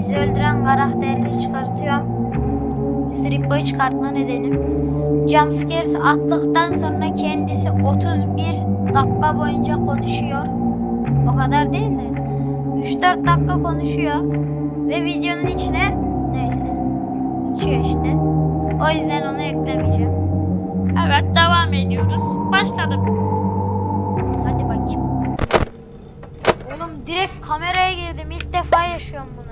bizi öldüren karakteri çıkartıyorum. Strip Boy çıkartma nedenim. Jumpscares attıktan sonra kendisi 31 dakika boyunca konuşuyor. O kadar değil de 3-4 dakika konuşuyor. Ve videonun içine neyse sıçıyor işte. O yüzden onu eklemeyeceğim. Evet devam ediyoruz. Başladım. Hadi bakayım. Oğlum direkt kameraya girdim. İlk defa yaşıyorum bunu.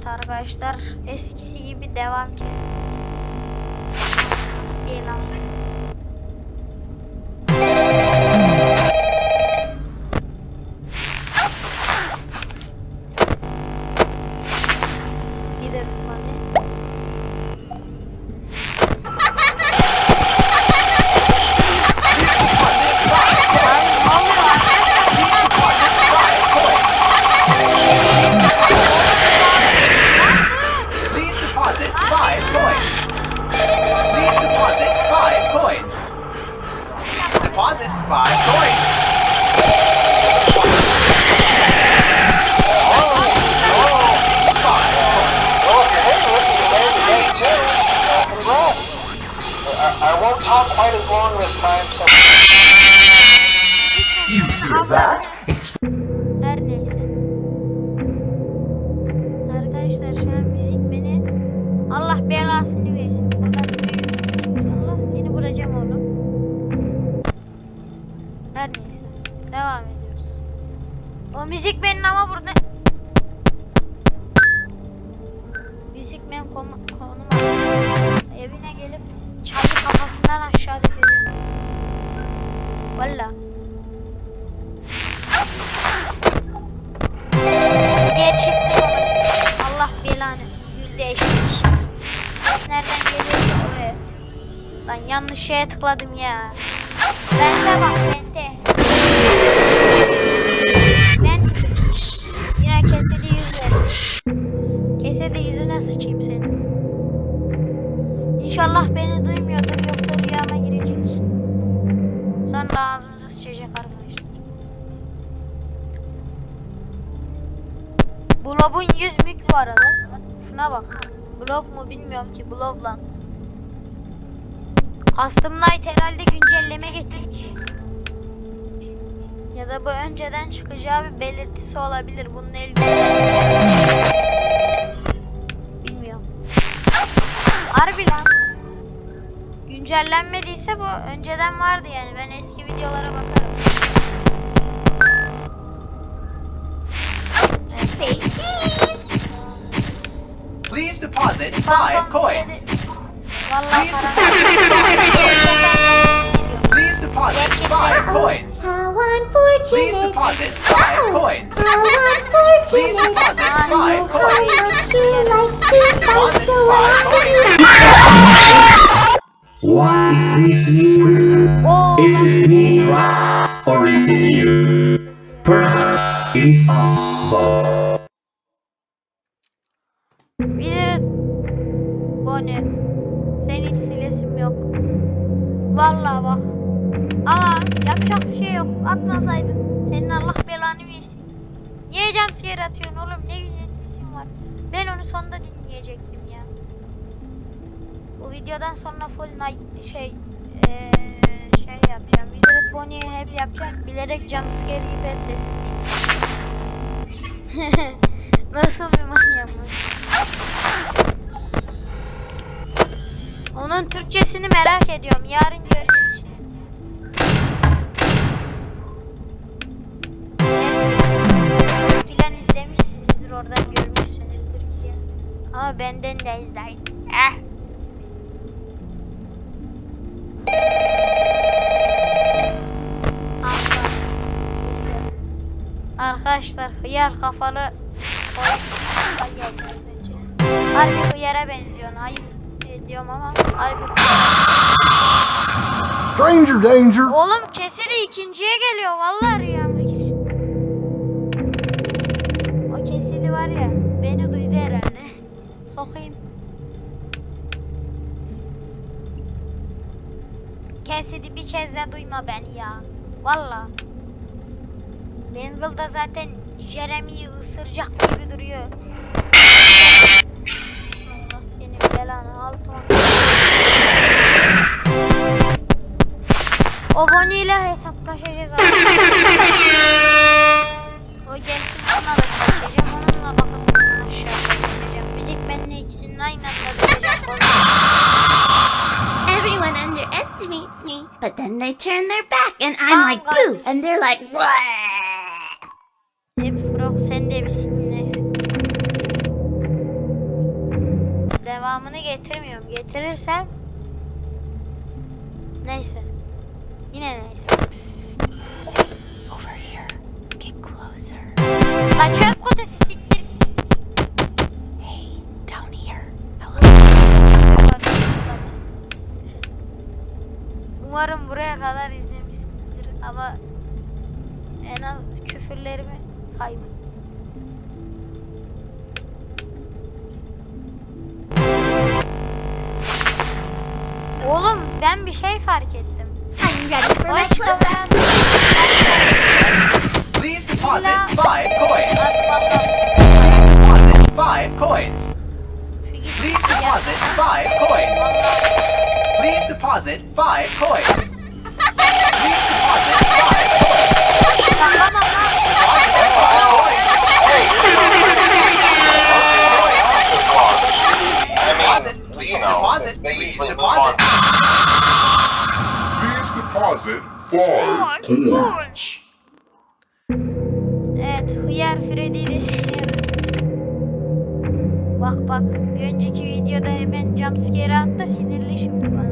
Evet arkadaşlar eskisi gibi devam ki. İyi O müzik benim ama burada Müzik benim konu, konum Evine gelip çalı kafasından aşağı dökeceğim. Valla. Gerçekten Allah belanı. Gülde eşlemiş. Ses nereden geliyorsa oraya. Lan yanlış şeye tıkladım ya. Bende bak bende. Ben bilmiyorum ki. Blob lan. Custom Night herhalde güncelleme getirmiş. Ya da bu önceden çıkacağı bir belirtisi olabilir. Bununla ilgili. Bilmiyorum. Harbi lan. Güncellenmediyse bu önceden vardı yani. Ben eski videolara bakarım. Deposit five coins. Vallahi Please para. Please deposit five coins. How unfortunate. Please deposit five coins. How Please unfortunate. deposit I know five how coins. much you like to fight, Deposit so five I coins. What is this new prison? Oo. Is it me trapped or is it you? Perhaps it is us both. Vallahi bak. Ama yapacak bir şey yok. Atmasaydın. Senin Allah belanı versin. Niye jumpscare atıyorsun oğlum? Ne güzel sesin var. Ben onu sonunda dinleyecektim ya. Bu videodan sonra full night şey eee, şey yapacağım. Wizard Bonnie'yi hep yapacağım. Bilerek jumpscare yiyip hep sesini. Nasıl bir manyağım var? Onun Türkçesini merak ediyorum. Yarın göreceğiz işte. Filan izlemişsinizdir oradan görmüşsünüzdür ki. Ama benden de izleyin. Eh. Arkadaşlar hıyar kafalı geldi az önce. Hıyara benziyor. Ayıp ediyorum ama harbi Stranger danger. Oğlum keseri ikinciye geliyor. Vallahi rüyamda gir. O kesidi var ya. Beni duydu herhalde. Sokayım. Kes LCD bir kez de duyma beni ya. Valla. Bengal da zaten Jeremy'yi ısıracak gibi duruyor. Altıma O Bonnie ile hesaplaşacağız abi. o gelsin onunla da çalışacağım. Onunla kafasını aşağı çekeceğim. Müzik benimle ikisinin aynı anda dönecek. Everyone underestimates me, but then they turn their back and I'm like, boo! And they're like, what? Hep Frog sen de Devamını getirmiyorum. Getirirsem neyse. Yine neyse. Over here. Get closer. La çöp kutusu siktir. Hey, down here. Umarım buraya kadar izlemişsinizdir ama en az küfürlerimi sayma. Oğlum ben bir şey fark ettim. O. Please deposit five coins. Please deposit five coins. Please deposit five coins. Please deposit five coins. Please deposit five coins. Tamam coins. Evet, Hıyar Freddy'yi de seviyoruz. Bak bak, bir önceki videoda hemen jumpscare attı, sinirli şimdi bana.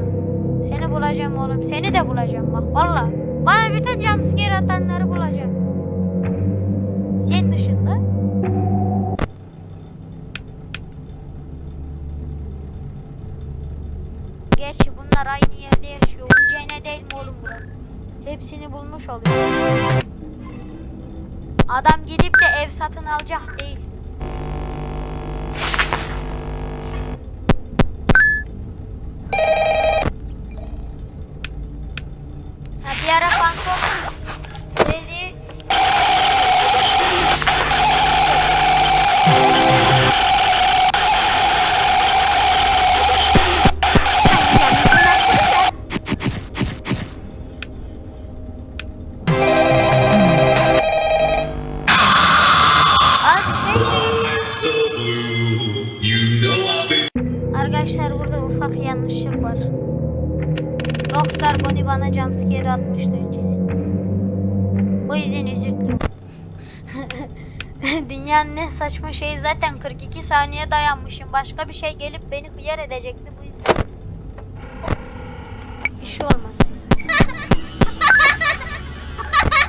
Seni bulacağım oğlum, seni de bulacağım bak valla. Bana bütün jumpscare atanları bulacağım. Sen dışında. Hepsini bulmuş oluyor. Adam gidip de ev satın alacak değil. Dünyanın en saçma şeyi zaten 42 saniye dayanmışım. Başka bir şey gelip beni hıyar edecekti bu yüzden. Bir şey olmaz.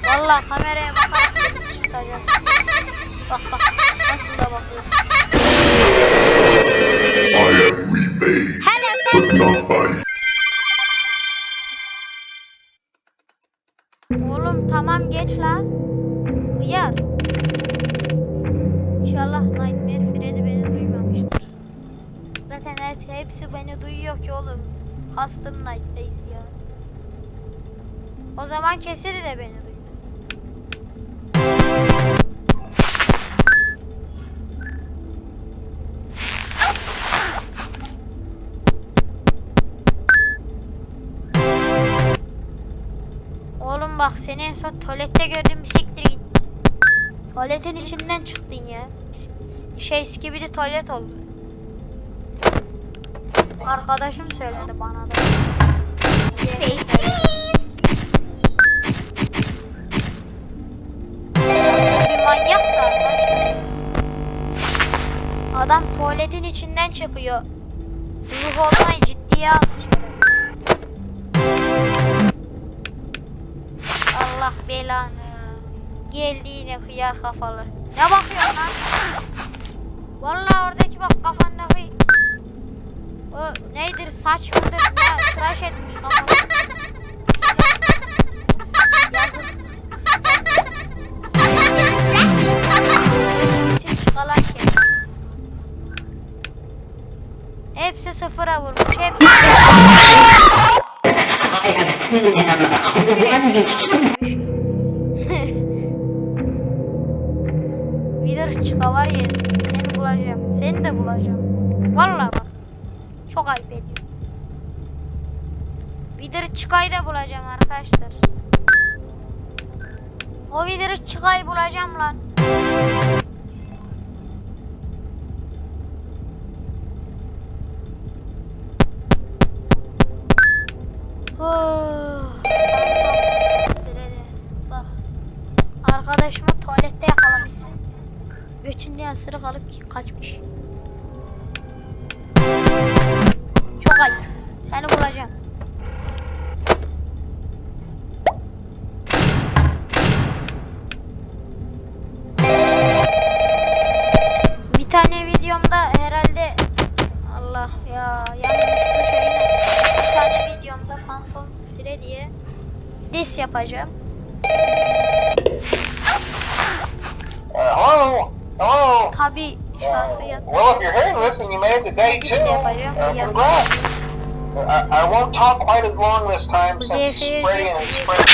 Vallahi kameraya bakarak birisi çıkacak. Bak bak nasıl da bakıyor. Hele sen Oğlum tamam geç lan. Hıyar. İnşallah Nightmare Freddy beni duymamıştır. Zaten her- hepsi beni duyuyor ki oğlum. Custom Night'tayız ya. O zaman keseri de beni duyuyor. Oğlum bak seni en son tuvalette gördüm bir siktir git. Tuvaletin içinden çıktın ya. Şey skibidi tuvalet oldu. Arkadaşım söyledi bana da. Manyaksa. Adam tuvaletin içinden çıkıyor. Ruh olmayı ciddiye almış. Allah belanı. Geldi yine hıyar kafalı. Ne bakıyorsun lan? Vallahi oradaki bak kafandaki o neydir saç mıdır ne tıraş etmiş kes. Hepsi sıfıra vurmuş. Hepsi. I have. Seni de bulacağım. Vallahi bak. Çok ayıp ediyorum. Vidir çıkayı da bulacağım arkadaşlar. O vidir çıkayı bulacağım lan. Bak. Arkadaşımı tuvalette yakalamışsın. Götünden ısırık alıp kaçmış. Phantom Freddy'ye diss yapacağım. Tabi şarkı yap. Well, if you're hearing this and you made it to day two, yapacağım, uh, yap. congrats. I, I won't talk quite as long this time since Müziği- Freddy and his friends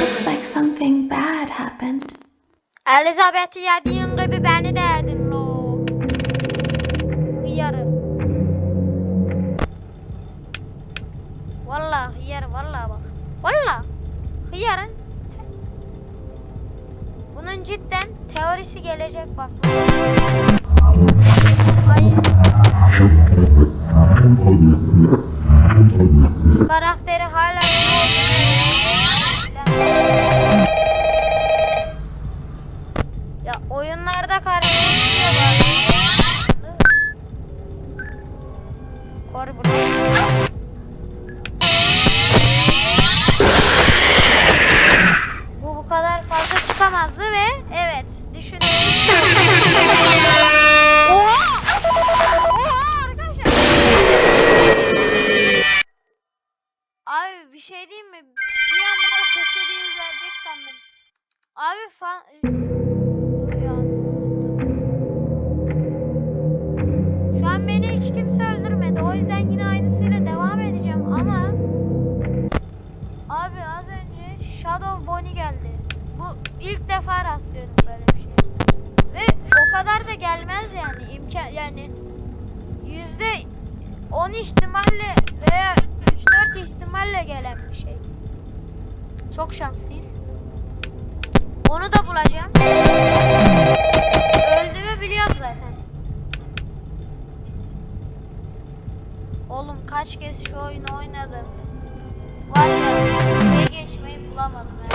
Looks like something bad happened. Elizabeth'i yediğin gibi beni de Bunun cidden teorisi gelecek bak. Hayır. Karakteri hala Ya oyunlarda karşılaşıyor bazen. Kor bunu. Hiç kimse öldürmedi. O yüzden yine aynısıyla devam edeceğim ama... Abi az önce Shadow Bonnie geldi. Bu ilk defa rastlıyorum böyle bir şey. Ve o kadar da gelmez yani. imkan yani yüzde 10 ihtimalle veya 3-4 ihtimalle gelen bir şey. Çok şanslıyız. Onu da bulacağım. Oğlum kaç kez şu oyunu oynadım. Var ya şey geçmeyi bulamadım yani.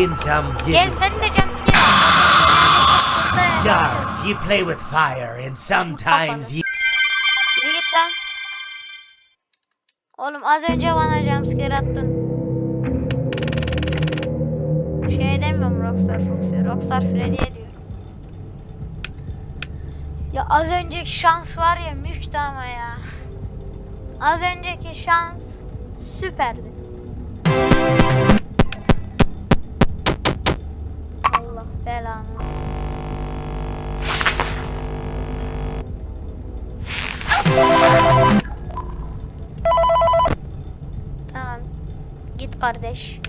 You win some, you Gel sen de jumpscare at. Yeah, you play with fire, and sometimes you. Yürü git lan. Oğlum az önce bana jumpscare attın. Şey demiyorum Rockstar Fox'e. Rockstar Freddy'ye diyorum. Ya az önceki şans var ya mükti ama ya. Az önceki şans süperdi. Kardeş.